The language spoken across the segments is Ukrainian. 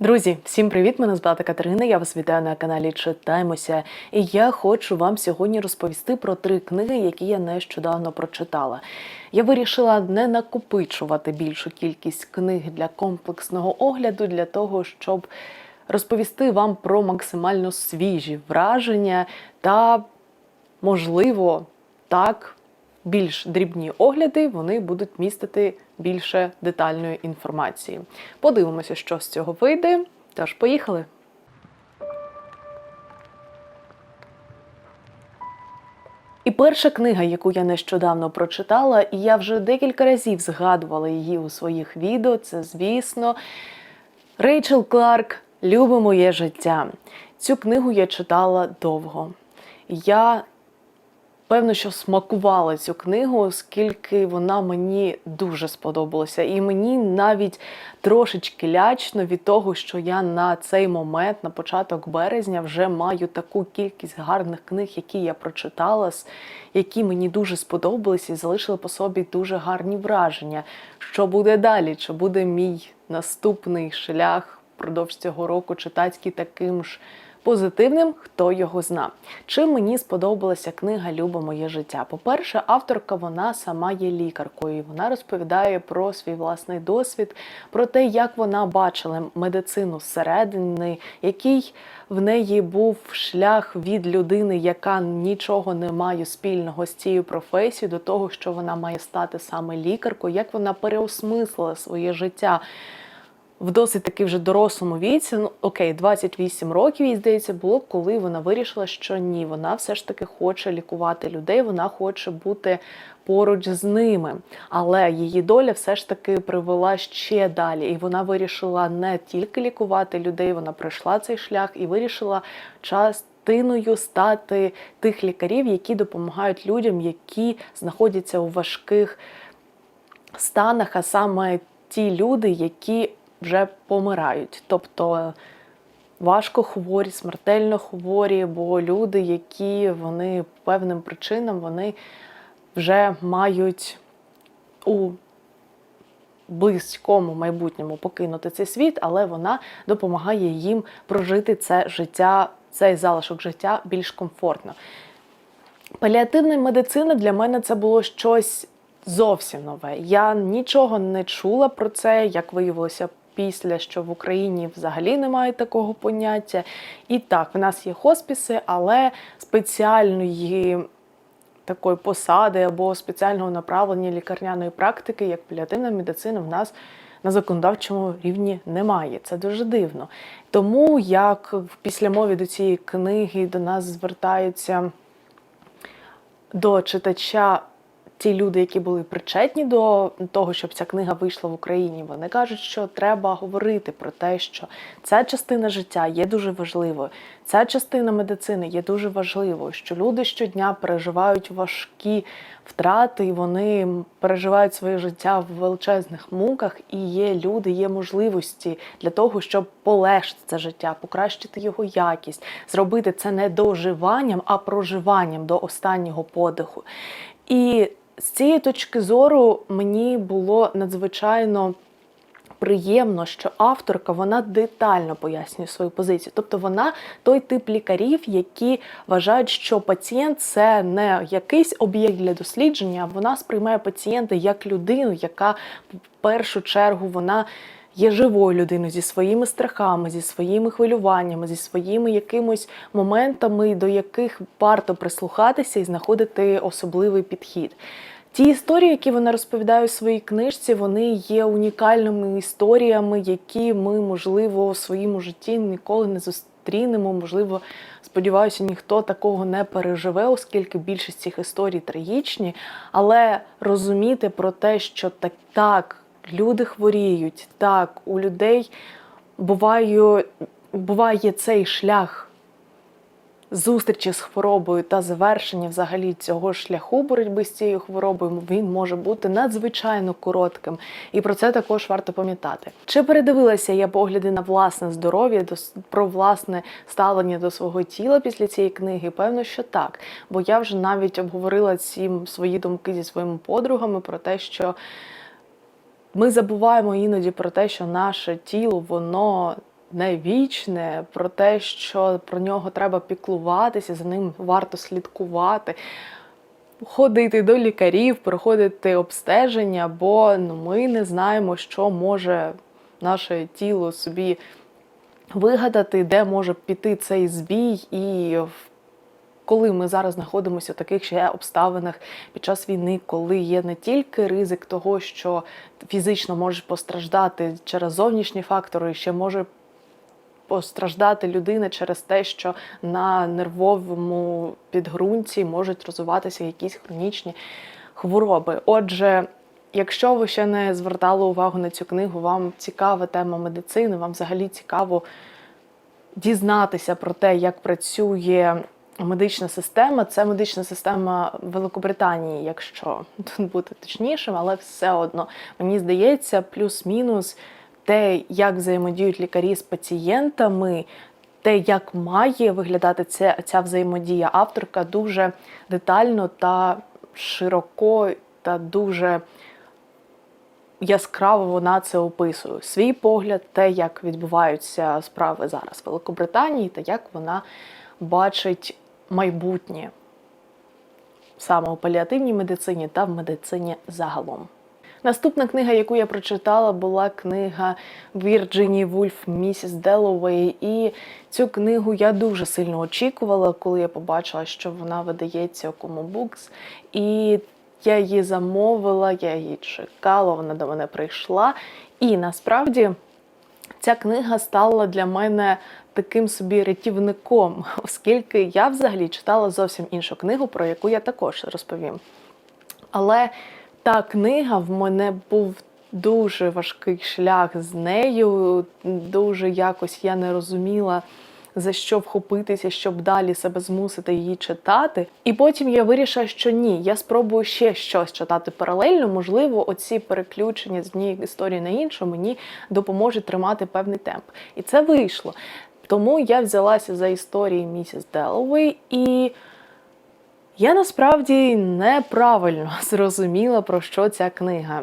Друзі, всім привіт! Мене звати Катерина. Я вас вітаю на каналі Читаймося. І я хочу вам сьогодні розповісти про три книги, які я нещодавно прочитала. Я вирішила не накопичувати більшу кількість книг для комплексного огляду, для того, щоб розповісти вам про максимально свіжі враження та, можливо, так більш дрібні огляди вони будуть містити більше детальної інформації. Подивимося, що з цього вийде. Тож, поїхали! І перша книга, яку я нещодавно прочитала, і я вже декілька разів згадувала її у своїх відео, це, звісно, Рейчел Кларк Любе моє життя. Цю книгу я читала довго. Я Певно, що смакувала цю книгу, оскільки вона мені дуже сподобалася. І мені навіть трошечки лячно від того, що я на цей момент, на початок березня, вже маю таку кількість гарних книг, які я прочитала, які мені дуже сподобалися і залишили по собі дуже гарні враження. Що буде далі? Чи буде мій наступний шлях впродовж цього року читацький таким ж? Позитивним, хто його зна. Чим мені сподобалася книга Люба моє життя? По-перше, авторка вона сама є лікаркою. Вона розповідає про свій власний досвід, про те, як вона бачила медицину зсередини, який в неї був шлях від людини, яка нічого не має спільного з цією професією, до того, що вона має стати саме лікаркою, як вона переосмислила своє життя в досить таки вже дорослому віці, ну окей, 28 років, їй здається, було, коли вона вирішила, що ні, вона все ж таки хоче лікувати людей, вона хоче бути поруч з ними. Але її доля все ж таки привела ще далі. І вона вирішила не тільки лікувати людей, вона пройшла цей шлях і вирішила частиною стати тих лікарів, які допомагають людям, які знаходяться у важких станах, а саме ті люди, які вже помирають. Тобто важко хворі, смертельно хворі, бо люди, які вони певним причинам вони вже мають у близькому майбутньому покинути цей світ, але вона допомагає їм прожити це життя, цей залишок життя більш комфортно. Паліативна медицина для мене це було щось зовсім нове. Я нічого не чула про це, як виявилося після, що в Україні взагалі немає такого поняття. І так, в нас є хоспіси, але спеціальної такої посади або спеціального направлення лікарняної практики, як паліативна медицина, в нас на законодавчому рівні немає. Це дуже дивно. Тому як в післямові до цієї книги до нас звертаються до читача ті люди, які були причетні до того, щоб ця книга вийшла в Україні, вони кажуть, що треба говорити про те, що ця частина життя є дуже важливою. Ця частина медицини є дуже важливою, що люди щодня переживають важкі втрати, вони переживають своє життя в величезних муках, і є люди, є можливості для того, щоб полегшити це життя, покращити його якість, зробити це не доживанням, а проживанням до останнього подиху. І з цієї точки зору мені було надзвичайно приємно, що авторка вона детально пояснює свою позицію. Тобто вона той тип лікарів, які вважають, що пацієнт це не якийсь об'єкт для дослідження, вона сприймає пацієнта як людину, яка в першу чергу вона. Є живою людиною зі своїми страхами, зі своїми хвилюваннями, зі своїми якимось моментами, до яких варто прислухатися і знаходити особливий підхід. Ті історії, які вона розповідає у своїй книжці, вони є унікальними історіями, які ми, можливо, у своєму житті ніколи не зустрінемо. Можливо, сподіваюся, ніхто такого не переживе, оскільки більшість цих історій трагічні. Але розуміти про те, що так, так люди хворіють, так, у людей буває, буває цей шлях зустрічі з хворобою та завершення взагалі цього шляху боротьби з цією хворобою він може бути надзвичайно коротким, і про це також варто пам'ятати. Чи передивилася я погляди на власне здоров'я, про власне ставлення до свого тіла після цієї книги? Певно, що так. Бо я вже навіть обговорила ці свої думки зі своїми подругами про те, що. Ми забуваємо іноді про те, що наше тіло, воно не вічне, про те, що про нього треба піклуватися, за ним варто слідкувати. Ходити до лікарів, проходити обстеження, бо ну, ми не знаємо, що може наше тіло собі вигадати, де може піти цей збій, і коли ми зараз знаходимося в таких ще обставинах під час війни, коли є не тільки ризик того, що фізично можеш постраждати через зовнішні фактори, ще може постраждати людина через те, що на нервовому підґрунті можуть розвиватися якісь хронічні хвороби. Отже, якщо ви ще не звертали увагу на цю книгу, вам цікава тема медицини, вам взагалі цікаво дізнатися про те, як працює медична система. Це медична система Великобританії, якщо тут бути точнішим, але все одно мені здається, плюс-мінус те, як взаємодіють лікарі з пацієнтами. Те, як має виглядати ця, ця взаємодія, авторка дуже детально та широко та дуже яскраво вона це описує. Свій погляд, те, як відбуваються справи зараз в Великобританії, та як вона бачить майбутнє саме у паліативній медицині та в медицині загалом. Наступна книга, яку я прочитала, була книга Вірджині Вульф Місіс Деловей. І цю книгу я дуже сильно очікувала, коли я побачила, що вона видається у Como Books. І я її замовила, я її чекала, вона до мене прийшла. І насправді ця книга стала для мене таким собі рятівником, оскільки я взагалі читала зовсім іншу книгу, про яку я також розповім. Але та книга в мене був дуже важкий шлях з нею. Дуже якось я не розуміла. За що вхопитися, щоб далі себе змусити її читати. І потім я вирішила, що ні, я спробую ще щось читати паралельно. Можливо, оці переключення з однієї історії на іншу мені допоможуть тримати певний темп. І це вийшло. Тому я взялася за історії місіс Деловей і. Я насправді неправильно зрозуміла, про що ця книга.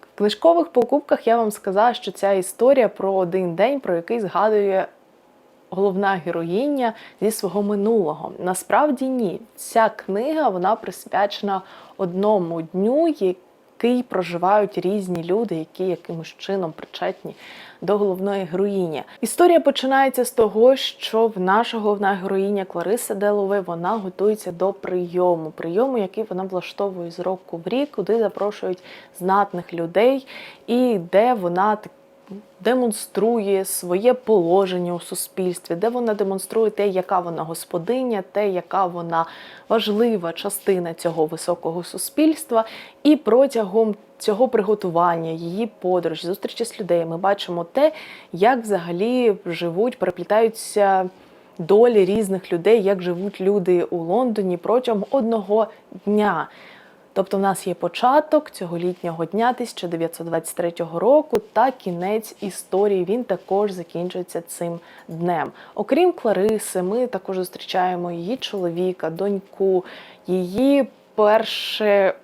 В книжкових покупках я вам сказала, що ця історія про один день, про який згадує головна героїня зі свого минулого. Насправді ні. Ця книга вона присвячена одному дню, який проживають різні люди, які якимось чином причетні до головної героїні. Історія починається з того, що в наша головна героїня Клариса Делове вона готується до прийому, прийому, який вона влаштовує з року в рік, куди запрошують знатних людей, і де вона так демонструє своє положення у суспільстві, де вона демонструє те, яка вона господиня, те, яка вона важлива частина цього високого суспільства. І протягом цього приготування, її подорожі, зустрічі з людей, ми бачимо те, як взагалі живуть, переплітаються. Долі різних людей, як живуть люди у Лондоні протягом одного дня. Тобто, в нас є початок цього літнього дня 1923 року та кінець історії. Він також закінчується цим днем. Окрім Клариси, ми також зустрічаємо її чоловіка, доньку, її перше.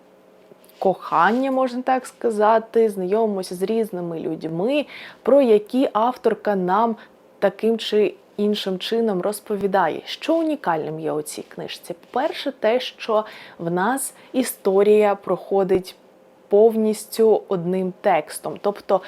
Кохання, можна так сказати, знайомимося з різними людьми, про які авторка нам таким чи іншим чином розповідає, що унікальним є у цій книжці. По-перше, те, що в нас історія проходить повністю одним текстом. Тобто,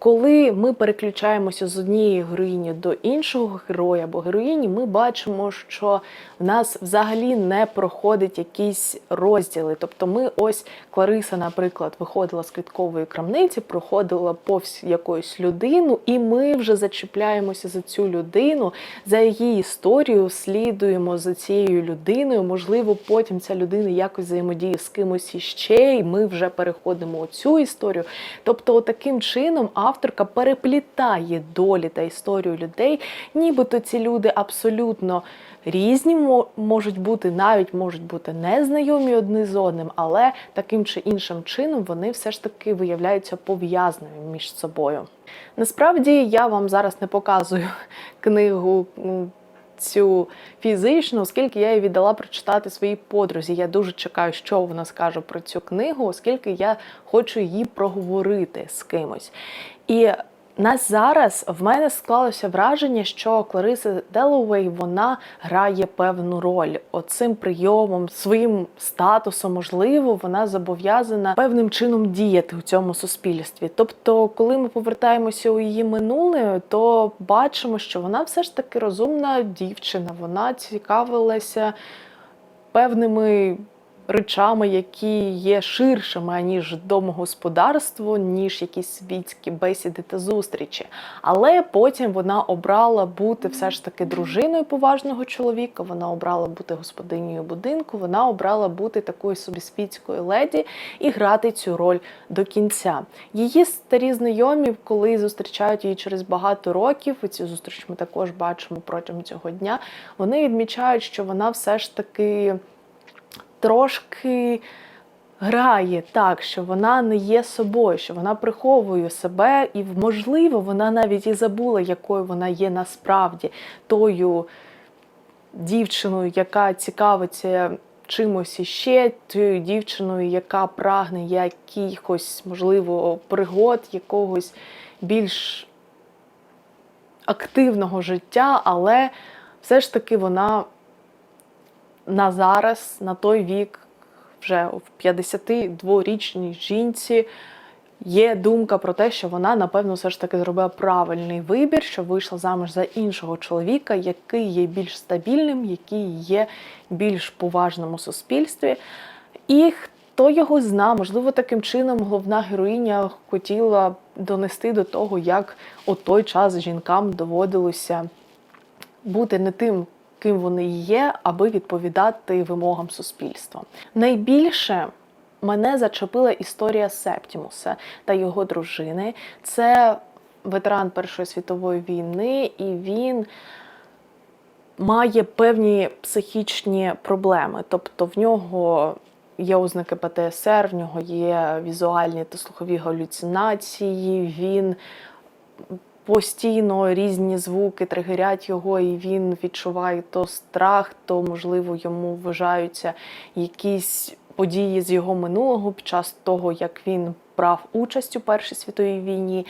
коли ми переключаємося з однієї героїні до іншого героя або героїні, ми бачимо, що в нас взагалі не проходить якісь розділи. Тобто, ми ось Клариса, наприклад, виходила з квіткової крамниці, проходила повз якусь людину, і ми вже зачіпляємося за цю людину, за її історію, слідуємо за цією людиною. Можливо, потім ця людина якось взаємодіє з кимось іще, і ми вже переходимо у цю історію. Тобто, таким чином авторка переплітає долі та історію людей, нібито ці люди абсолютно різні можуть бути, навіть можуть бути незнайомі одне з одним, але таким чи іншим чином вони все ж таки виявляються пов'язаними між собою. Насправді я вам зараз не показую книгу. Цю фізичну, оскільки я її віддала прочитати своїй подрузі. Я дуже чекаю, що вона скаже про цю книгу, оскільки я хочу її проговорити з кимось. І нас зараз в мене склалося враження, що Клариса Деловей вона грає певну роль. Оцим прийомом, своїм статусом, можливо, вона зобов'язана певним чином діяти у цьому суспільстві. Тобто, коли ми повертаємося у її минуле, то бачимо, що вона все ж таки розумна дівчина. Вона цікавилася певними речами, які є ширшими, аніж домогосподарство, ніж якісь світські бесіди та зустрічі. Але потім вона обрала бути все ж таки дружиною поважного чоловіка, вона обрала бути господинею будинку, вона обрала бути такою собі світською леді і грати цю роль до кінця. Її старі знайомі, коли зустрічають її через багато років, і цю зустріч ми також бачимо протягом цього дня, вони відмічають, що вона все ж таки трошки грає так, що вона не є собою, що вона приховує себе, і, можливо, вона навіть і забула, якою вона є насправді тою дівчиною, яка цікавиться чимось іще, тою дівчиною, яка прагне якихось, можливо, пригод, якогось більш активного життя, але все ж таки вона на зараз, на той вік, вже в 52-річній жінці, є думка про те, що вона, напевно, все ж таки зробила правильний вибір, що вийшла заміж за іншого чоловіка, який є більш стабільним, який є більш поважним у суспільстві. І хто його зна, можливо, таким чином головна героїня хотіла донести до того, як у той час жінкам доводилося бути не тим, ким вони є, аби відповідати вимогам суспільства. Найбільше мене зачепила історія Септімуса та його дружини. Це ветеран Першої світової війни, і він має певні психічні проблеми. Тобто в нього є ознаки ПТСР, в нього є візуальні та слухові галюцинації. він постійно різні звуки тригерять його, і він відчуває то страх, то, можливо, йому вважаються якісь події з його минулого під час того, як він брав участь у Першій світовій війні.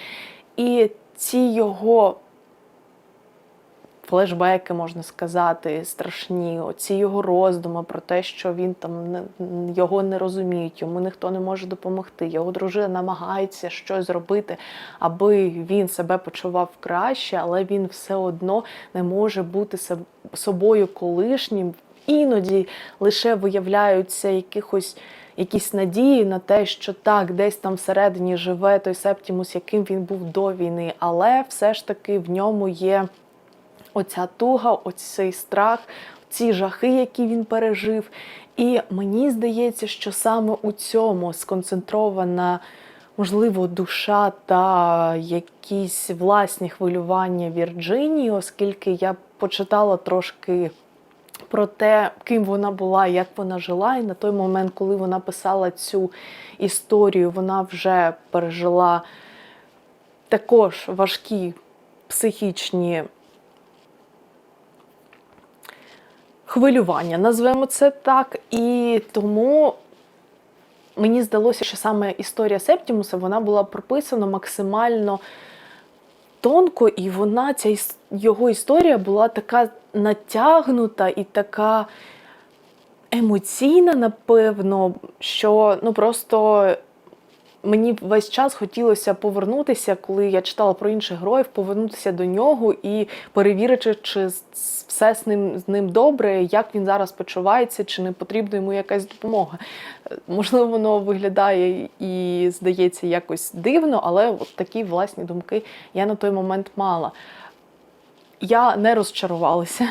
І ці його флешбеки, можна сказати, страшні. Оці його роздуми про те, що він там не його не розуміють, йому ніхто не може допомогти. Його дружина намагається щось зробити, аби він себе почував краще, але він все одно не може бути собою колишнім. Іноді лише виявляються якихось. Якісь надії на те, що так, десь там всередині живе той Септімус, яким він був до війни, але все ж таки в ньому є оця туга, оцей страх, ці жахи, які він пережив. І мені здається, що саме у цьому сконцентрована, можливо, душа та якісь власні хвилювання Вірджинії, оскільки я почитала трошки. Про те, ким вона була, як вона жила, і на той момент, коли вона писала цю історію, вона вже пережила також важкі психічні хвилювання, назвемо це так. І тому мені здалося, що саме історія Септімуса вона була прописана максимально тонко, і вона, ця його історія була така натягнута і така емоційна, напевно, що ну просто мені весь час хотілося повернутися, коли я читала про інших героїв, повернутися до нього і перевірити, чи все з ним з ним добре, як він зараз почувається, чи не потрібна йому якась допомога. Можливо, воно виглядає і здається якось дивно, але от такі власні думки я на той момент мала. Я не розчарувалася.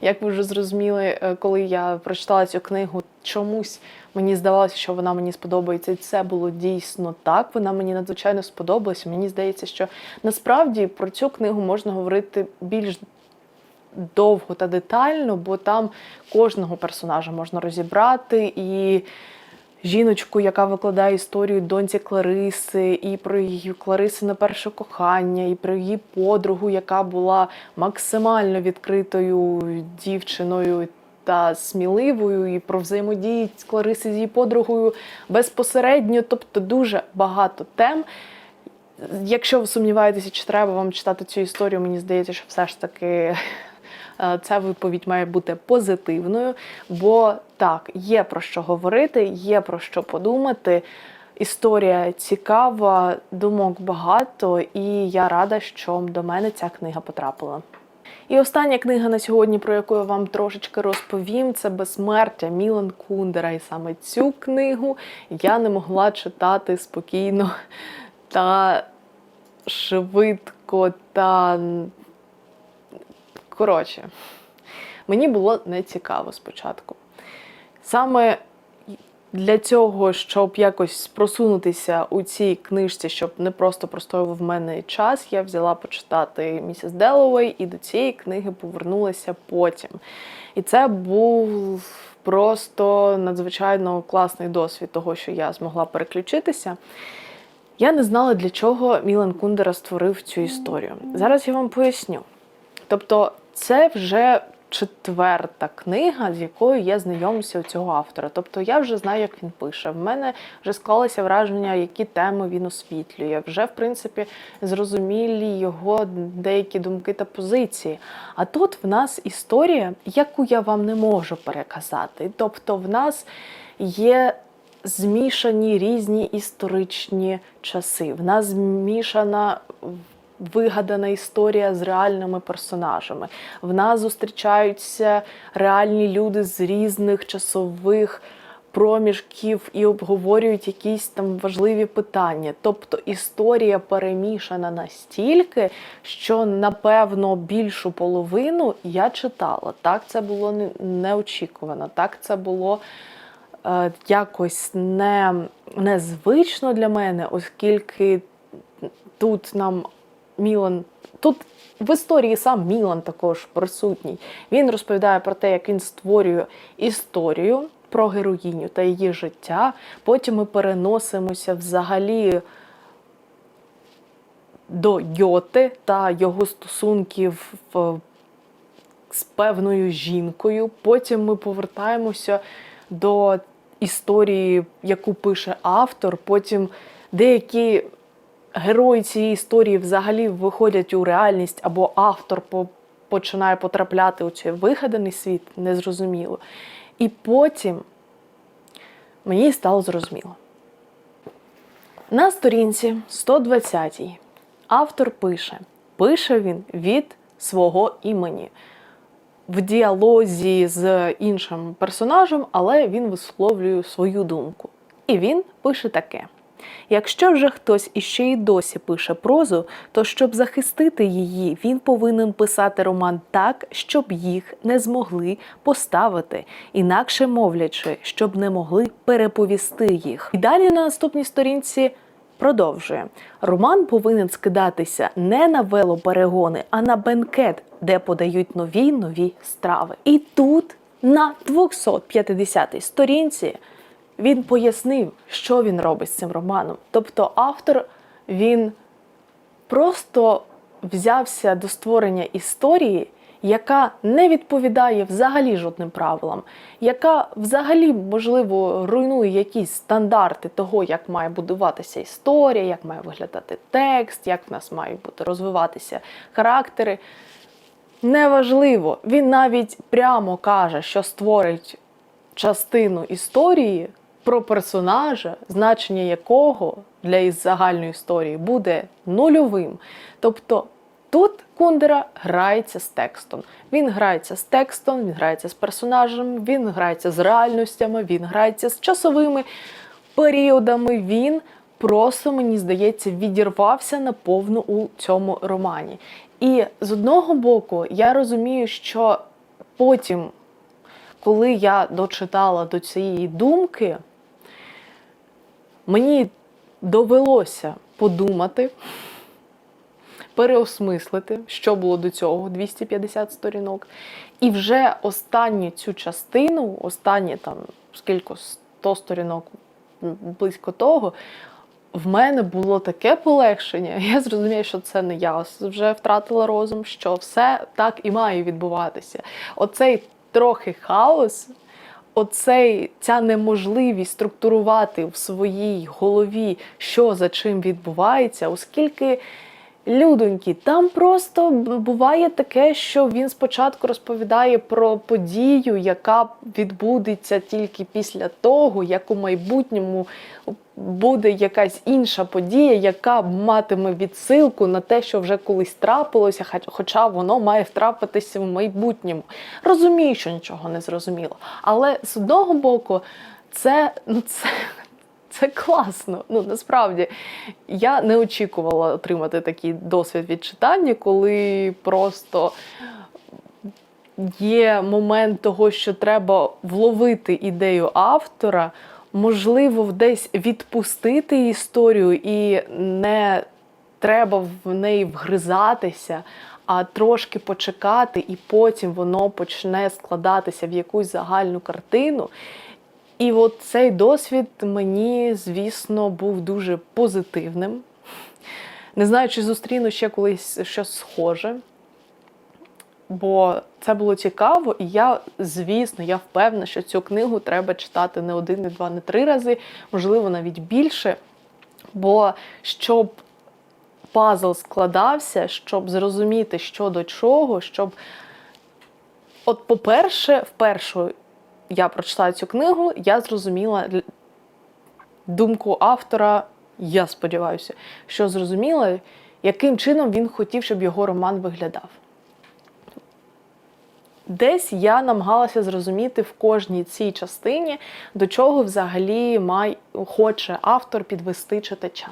Як ви вже зрозуміли, е, коли я прочитала цю книгу, чомусь мені здавалося, що вона мені сподобається, і це було дійсно так. Вона мені надзвичайно сподобалася. Мені здається, що насправді про цю книгу можна говорити більш довго та детально, бо там кожного персонажа можна розібрати і. Жіночку, яка викладає історію доньці Клариси, і про її Клариси на перше кохання, і про її подругу, яка була максимально відкритою дівчиною та сміливою, і про взаємодії Клариси з її подругою безпосередньо. Тобто дуже багато тем. Якщо ви сумніваєтеся, чи треба вам читати цю історію, мені здається, що все ж таки ця відповідь має бути позитивною. Бо так, є про що говорити, є про що подумати. Історія цікава, думок багато, і я рада, що до мене ця книга потрапила. І остання книга на сьогодні, про яку я вам трошечки розповім, це безсмертя Мілан Кундера. І саме цю книгу я не могла читати спокійно та швидко та. Коротше, мені було не цікаво спочатку. Саме для цього, щоб якось просунутися у цій книжці, щоб не просто простоював в мене час, я взяла почитати місіс Деловей і до цієї книги повернулася потім. І це був просто надзвичайно класний досвід того, що я змогла переключитися. Я не знала, для чого Мілан Кундера створив цю історію. Зараз я вам поясню. Тобто, це вже четверта книга, з якою я знайомлюся у цього автора. Тобто я вже знаю, як він пише. В мене вже склалося враження, які теми він освітлює. Вже, в принципі, зрозумілі його деякі думки та позиції. А тут в нас історія, яку я вам не можу переказати. Тобто, в нас є. Змішані різні історичні часи. В нас змішана вигадана історія з реальними персонажами. В нас зустрічаються реальні люди з різних часових проміжків і обговорюють якісь там важливі питання. Тобто історія перемішана настільки, що напевно більшу половину я читала. Так це було неочікувано, так це було. е, Якось не, незвично для мене, оскільки тут нам Мілан. Тут в історії сам Мілан також присутній. Він розповідає про те, як він створює історію про героїню та її життя. Потім ми переносимося взагалі до Йоти та його стосунків з певною жінкою. Потім ми повертаємося до історії, яку пише автор. Потім деякі герої цієї історії взагалі виходять у реальність, або автор починає потрапляти у цей вигаданий світ, незрозуміло. І потім мені стало зрозуміло. На сторінці 120 автор пише: пише він від свого імені. В діалозі з іншим персонажем, але він висловлює свою думку. І він пише таке: Якщо вже хтось іще й досі пише прозу, то щоб захистити її, він повинен писати роман так, щоб їх не змогли поставити, інакше мовлячи, щоб не могли переповісти їх. І далі на наступній сторінці. Продовжує роман повинен скидатися не на велоперегони, а на бенкет, де подають нові нові страви. І тут на 250-й сторінці він пояснив, що він робить з цим романом. Тобто автор він просто взявся до створення історії, яка не відповідає взагалі жодним правилам, яка взагалі, можливо, руйнує якісь стандарти того, як має будуватися історія, як має виглядати текст, як в нас мають бути розвиватися характери. Неважливо, він навіть прямо каже, що створить частину історії про персонажа, значення якого для із загальної історії буде нульовим. Тобто тут Кундера грається з текстом. Він грається з текстом, він грається з персонажем, він грається з реальностями, він грається з часовими періодами. Він просто, мені здається, відірвався наповну у цьому романі. І з одного боку, я розумію, що потім, коли я дочитала до цієї думки, мені довелося подумати, переосмислити, що було до цього 250 сторінок. І вже останню цю частину, останні там скільки 100 сторінок близько того, в мене було таке полегшення. Я зрозумію, що це не я вже втратила розум, що все так і має відбуватися. Оцей трохи хаос, оцей, ця неможливість структурувати в своїй голові, що за чим відбувається, оскільки. Людоньки, там просто буває таке, що він спочатку розповідає про подію, яка відбудеться тільки після того, як у майбутньому буде якась інша подія, яка матиме відсилку на те, що вже колись трапилося, хоч- хоча воно має втрапитися в майбутньому. Розумію, що нічого не зрозуміло. Але з одного боку, це, ну, це, це класно. Ну насправді я не очікувала отримати такий досвід від читання, коли просто є момент того, що треба вловити ідею автора, можливо, десь відпустити історію і не треба в неї вгризатися. А трошки почекати, і потім воно почне складатися в якусь загальну картину. І от цей досвід мені, звісно, був дуже позитивним. Не знаю, чи зустріну ще колись щось схоже. Бо це було цікаво, і я, звісно, я впевнена, що цю книгу треба читати не один, не два, не три рази, можливо, навіть більше. Бо щоб пазл складався, щоб зрозуміти, що до чого, щоб. От, по-перше, вперше я прочитала цю книгу, я зрозуміла думку автора, я сподіваюся, що зрозуміла, яким чином він хотів, щоб його роман виглядав. Десь я намагалася зрозуміти в кожній цій частині, до чого взагалі май, хоче автор підвести читача.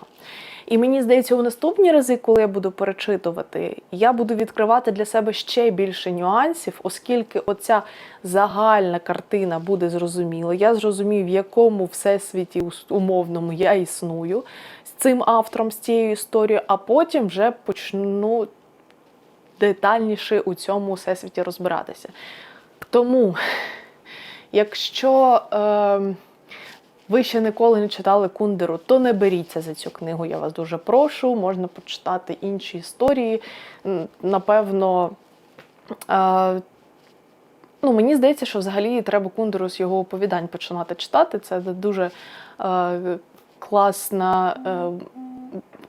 І мені здається, у наступні рази, коли я буду перечитувати, я буду відкривати для себе ще більше нюансів, оскільки оця загальна картина буде зрозуміла. Я зрозумію, в якому всесвіті умовному я існую з цим автором, з цією історією, а потім вже почну детальніше у цьому всесвіті розбиратися. Тому, якщо е, ви ще ніколи не читали Кундеру, то не беріться за цю книгу, я вас дуже прошу. Можна почитати інші історії. Напевно, е, ну, мені здається, що взагалі треба Кундеру з його оповідань починати читати. Це дуже е, класна. Е,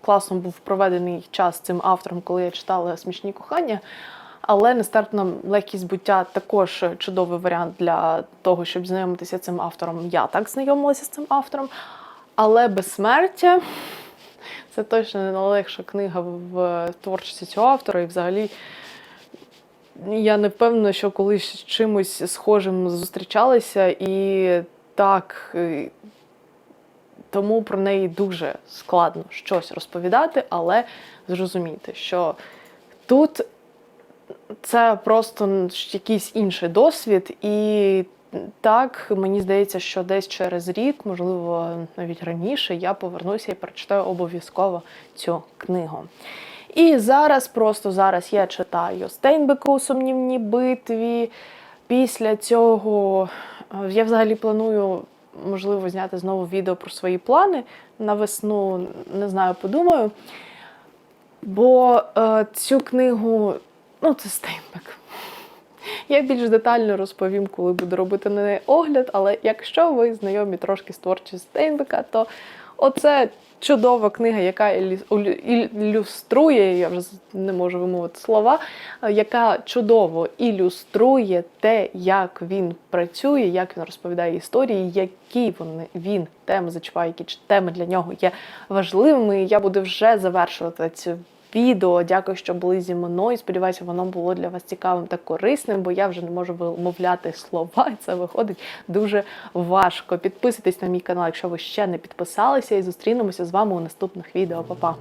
класно був проведений час цим автором, коли я читала смішні кохання. Але нестерпна легкість буття також чудовий варіант для того, щоб знайомитися цим автором. Я так знайомилася з цим автором. Але безсмертя це точно не найлегша книга в творчості цього автора. І взагалі я не впевнена, що колись з чимось схожим зустрічалися, і так. Тому про неї дуже складно щось розповідати, але зрозумійте, що тут це просто якийсь інший досвід, і так мені здається, що десь через рік, можливо, навіть раніше, я повернуся і прочитаю обов'язково цю книгу. І зараз, просто зараз я читаю Стейнбеку у сумнівній битві. Після цього е, я взагалі планую, можливо, зняти знову відео про свої плани на весну. Не знаю, подумаю. Бо е, цю книгу, ну, це Стейнбек. Я більш детально розповім, коли буду робити на неї огляд, але якщо ви знайомі трошки з творчістю Стейнбека, то оце чудова книга, яка ілюструє, я вже не можу вимовити слова, е, яка чудово ілюструє те, як він працює, як він розповідає історії, які вони він теми зачіпає, які теми для нього є важливими. Я буду вже завершувати цю відео. Дякую, що були зі мною. Сподіваюся, воно було для вас цікавим та корисним, бо я вже не можу вимовляти слова, і це виходить дуже важко. Підписуйтесь на мій канал, якщо ви ще не підписалися, і зустрінемося з вами у наступних відео. Па-па!